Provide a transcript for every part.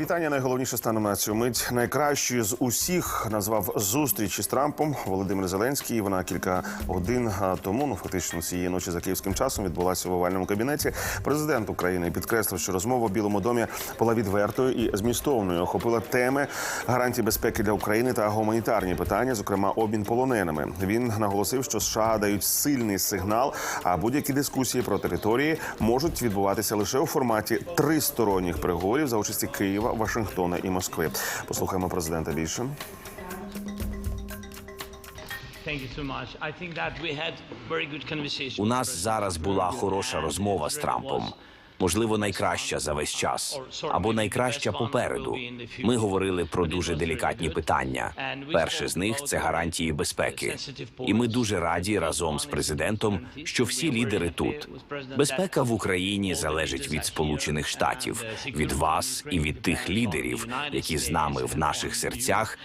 Вітання найголовніше станом на цю мить. Найкращою з усіх назвав зустріч із Трампом Володимир Зеленський. Вона кілька годин тому, ну фактично цієї ночі за київським часом, відбулася в овальному кабінеті. Президент України підкреслив, що розмова в Білому домі була відвертою і змістовною. Охопила теми гарантій безпеки для України та гуманітарні питання, зокрема обмін полоненими. Він наголосив, що США дають сильний сигнал, а будь-які дискусії про території можуть відбуватися лише у форматі тристоронніх переговорів за участі Києва, Вашингтона і Москви. Послухаємо президента більше. У нас зараз була хороша розмова з Трампом. Можливо, найкраща за весь час або найкраща попереду. Ми говорили про дуже делікатні питання. Перше з них це гарантії безпеки. І ми дуже раді разом з президентом, що всі лідери тут. Безпека в Україні залежить від Сполучених Штатів, від вас і від тих лідерів, які з нами в наших серцях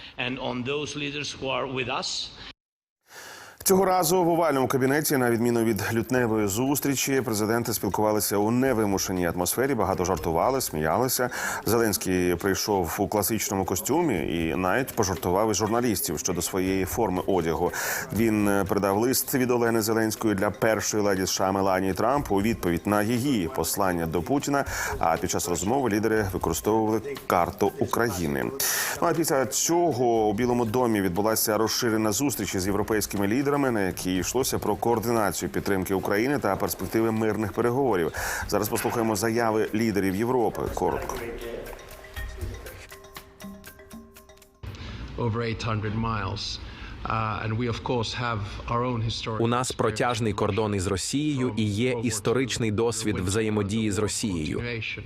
Цього разу в овальному кабінеті, на відміну від лютневої зустрічі, президенти спілкувалися у невимушеній атмосфері. Багато жартували, сміялися. Зеленський прийшов у класичному костюмі і навіть пожартував із журналістів щодо своєї форми одягу. Він е, передав лист від Олени Зеленської для першої леді США Меланії Трамп у відповідь на її послання до Путіна. А під час розмови лідери використовували карту України. Ну а після цього у Білому домі відбулася розширена зустріч із європейськими лідерами, на якій йшлося про координацію підтримки України та перспективи мирних переговорів. Зараз послухаємо заяви лідерів Європи. Коротко. over 800 miles. Uh, and we, of course, have our own historic У нас протяжний кордон із Росією і є історичний досвід взаємодії з Росією.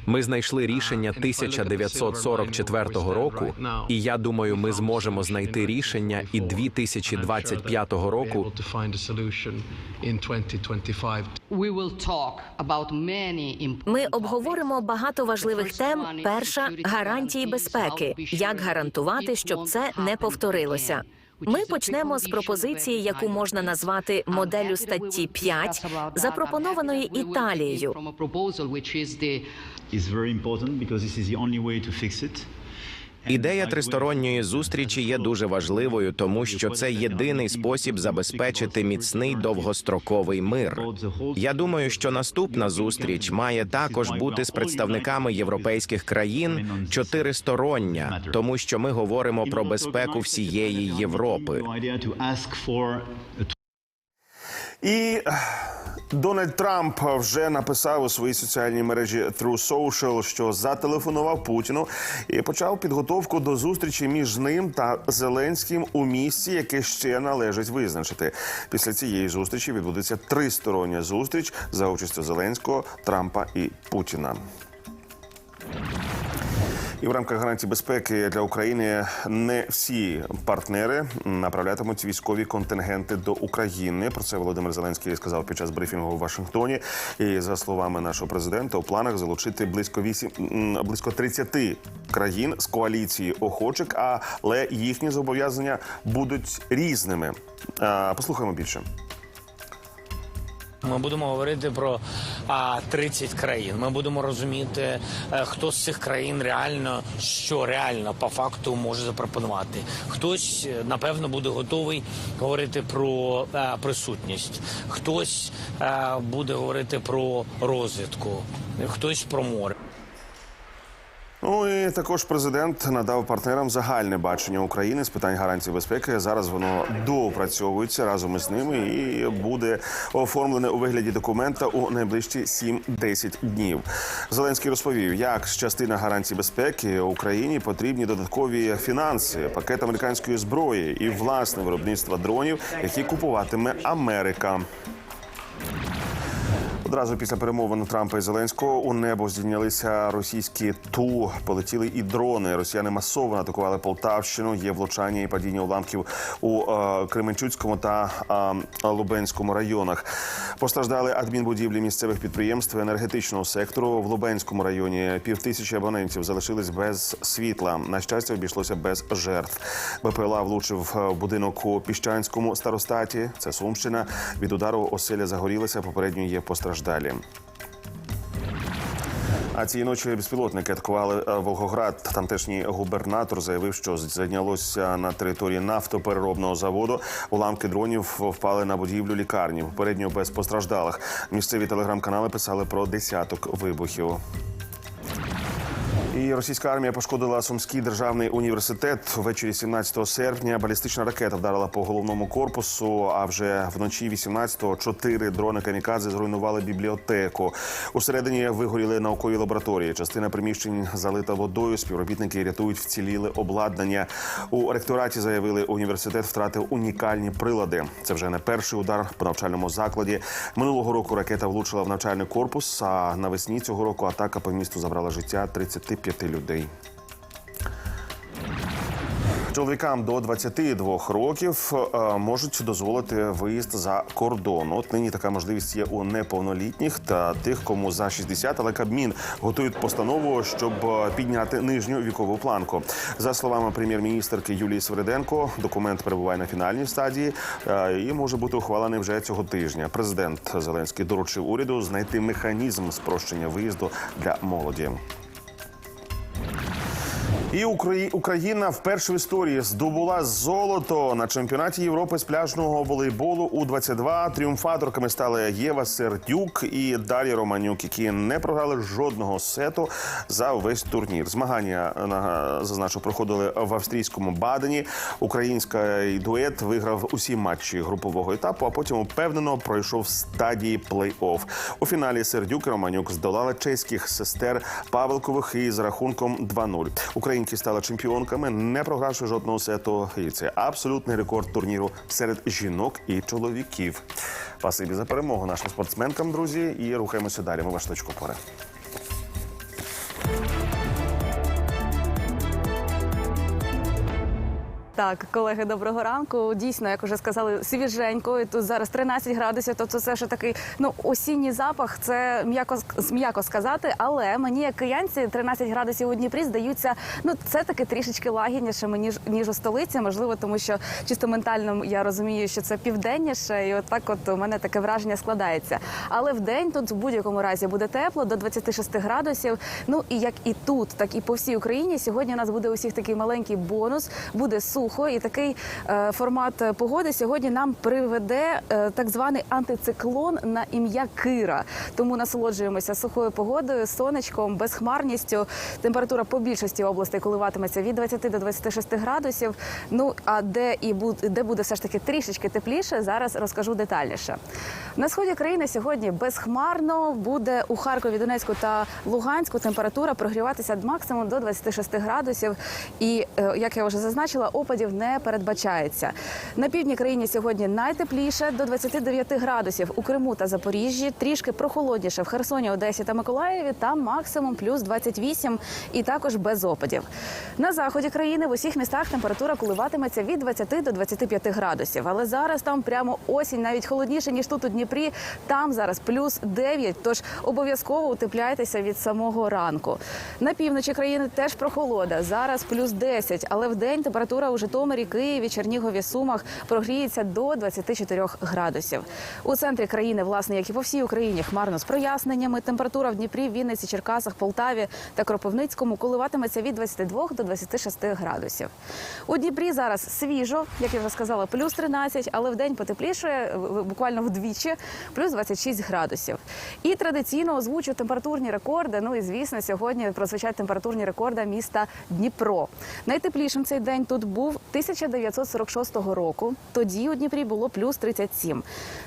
Ми знайшли рішення 1944 року, і я думаю, ми зможемо знайти рішення і 2025 року. able to find a solution in 2025. We will talk about many important Ми обговоримо багато важливих тем. Перша гарантії безпеки. Як гарантувати, щоб це не повторилося? Ми почнемо з пропозиції, яку можна назвати моделлю статті 5, запропонованої Італією. Ідея тристоронньої зустрічі є дуже важливою, тому що це єдиний спосіб забезпечити міцний довгостроковий мир. Я думаю, що наступна зустріч має також бути з представниками європейських країн чотиристороння, тому що ми говоримо про безпеку всієї Європи. І Дональд Трамп вже написав у своїй соціальній мережі True Social, що зателефонував Путіну і почав підготовку до зустрічі між ним та Зеленським у місці, яке ще належить визначити. Після цієї зустрічі відбудеться тристороння зустріч за участю Зеленського, Трампа і Путіна. І в рамках гарантій безпеки для України не всі партнери направлятимуть військові контингенти до України. Про це Володимир Зеленський сказав під час брифінгу в Вашингтоні. І за словами нашого президента, у планах залучити близько 8, близько 30 країн з коаліції охочих, але їхні зобов'язання будуть різними. Послухаємо більше. Ми будемо говорити про а, 30 країн. Ми будемо розуміти, е, хто з цих країн реально що реально по факту може запропонувати. Хтось е, напевно буде готовий говорити про е, присутність, хтось буде говорити про розвідку, хтось про море. Також президент надав партнерам загальне бачення України з питань гарантій безпеки. Зараз воно доопрацьовується разом із ними і буде оформлене у вигляді документа у найближчі 7-10 днів. Зеленський розповів, як з частина гарантій безпеки Україні потрібні додаткові фінанси, пакет американської зброї і власне виробництво дронів, які купуватиме Америка. Одразу після перемовин Трампа і Зеленського у небо здійнялися російські ту. Полетіли і дрони. Росіяни масово атакували Полтавщину. Є влучання і падіння уламків у е, Кременчуцькому та е, Лубенському районах. Постраждали адмінбудівлі місцевих підприємств енергетичного сектору. В Лубенському районі півтисячі абонентів залишились без світла. На щастя, обійшлося без жертв. БПЛА влучив будинок у Піщанському старостаті. Це Сумщина. Від удару оселя загорілася. Попередньо є постраждалі. А цієї ночі безпілотники атакували е, Волгоград. Тамтешній губернатор заявив, що зайнялося на території нафтопереробного заводу. Уламки дронів впали на будівлю лікарні. Попередньо без постраждалих. Місцеві телеграм-канали писали про десяток вибухів. І російська армія пошкодила Сумський державний університет. Ввечері 17 серпня балістична ракета вдарила по головному корпусу. А вже вночі 18-го чотири дрони камікадзе зруйнували бібліотеку. Усередині вигоріли наукові лабораторії. Частина приміщень залита водою. Співробітники рятують вціліле обладнання. У ректораті заявили, університет втратив унікальні прилади. Це вже не перший удар по навчальному закладі. Минулого року ракета влучила в навчальний корпус. А навесні цього року атака по місту забрала життя 35 людей. Чоловікам до 22 років е, можуть дозволити виїзд за кордон. От нині така можливість є у неповнолітніх та тих, кому за 60, але Кабмін готують постанову, щоб е, підняти нижню вікову планку. За словами прем'єр-міністерки Юлії Свириденко, документ перебуває на фінальній стадії е, і може бути ухвалений вже цього тижня. Президент Зеленський доручив уряду знайти механізм спрощення виїзду для молоді. І Украї- Україна вперше в історії здобула золото на чемпіонаті Європи з пляжного волейболу у 22 Тріумфаторками стали Єва Сердюк і Дар'я Романюк, які не програли жодного сету за весь турнір. Змагання на- зазначу проходили в австрійському Бадені. Український дует виграв усі матчі групового етапу, а потім упевнено пройшов стадії плей-офф. У фіналі Сердюк і Романюк здолали чеських сестер Павелкових і з рахунком 2-0. Українки стали чемпіонками, не програвши жодного сету. І це абсолютний рекорд турніру серед жінок і чоловіків. Спасибі за перемогу нашим спортсменкам, друзі. І рухаємося далі. Ми ваш точку пори. Так, колеги, доброго ранку. Дійсно, як вже сказали, свіженько. І тут зараз 13 градусів. Тобто це ще такий ну осінній запах. Це м'яко м'яко сказати. Але мені, як киянці, 13 градусів у Дніпрі здаються. Ну це таки трішечки лагідніше ніж ніж у столиці. Можливо, тому що чисто ментально я розумію, що це південніше, і от от у мене таке враження складається. Але в день тут в будь-якому разі буде тепло до 26 градусів. Ну і як і тут, так і по всій Україні. Сьогодні у нас буде усіх такий маленький бонус, буде сухо, і такий е, формат е, погоди сьогодні нам приведе е, так званий антициклон на ім'я Кира. Тому насолоджуємося сухою погодою, сонечком, безхмарністю. Температура по більшості областей коливатиметься від 20 до 26 градусів. Ну а де і де буде все ж таки трішечки тепліше, зараз розкажу детальніше. На сході країни сьогодні безхмарно буде у Харкові, Донецьку та Луганську температура прогріватися максимум до 26 градусів. І як я вже зазначила, опадів не передбачається. На півдні країни сьогодні найтепліше до 29 градусів у Криму та Запоріжжі, трішки прохолодніше в Херсоні, Одесі та Миколаєві. Там максимум плюс 28 і також без опадів. На заході країни в усіх містах температура коливатиметься від 20 до 25 градусів. Але зараз там прямо осінь, навіть холодніше ніж тут у Дніпрі. Там зараз плюс 9, Тож обов'язково утепляйтеся від самого ранку. На півночі країни теж прохолода. Зараз плюс 10, але в день температура у Житомирі, Києві, Чернігові, Сумах прогріється до 24 градусів. У центрі країни, власне, як і по всій Україні, хмарно з проясненнями. Температура в Дніпрі, Вінниці, Черкасах, Полтаві та Кропивницькому коливатиметься від 22 до 26 градусів. У Дніпрі зараз свіжо, як я вже сказала, плюс 13, але в день потеплішає в- буквально вдвічі, плюс 26 градусів. І традиційно озвучу температурні рекорди. Ну і звісно, сьогодні прозвучать температурні рекорди міста Дніпро. Найтеплішим цей день тут був 1946 року. Тоді у Дніпрі було плюс 37.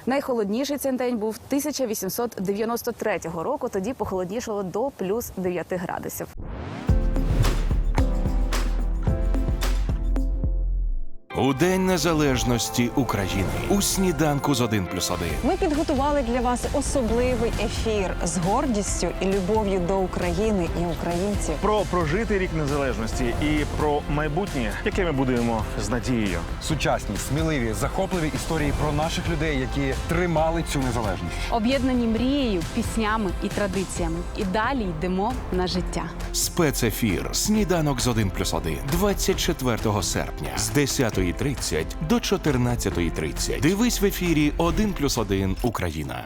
Найхолодніший цей день був 1893 року. Тоді похолоднішало до плюс 9 градусів. У День Незалежності України у сніданку з 1 плюс 1. Ми підготували для вас особливий ефір з гордістю і любов'ю до України і українців. Про прожитий рік незалежності і про майбутнє, яке ми будуємо з надією. Сучасні, сміливі, захопливі історії про наших людей, які тримали цю незалежність. Об'єднані мрією, піснями і традиціями. І далі йдемо на життя. Спецефір Сніданок з 1 плюс 1 24 серпня з 10.30 до 14.30. Дивись в ефірі 1 плюс 1 Україна.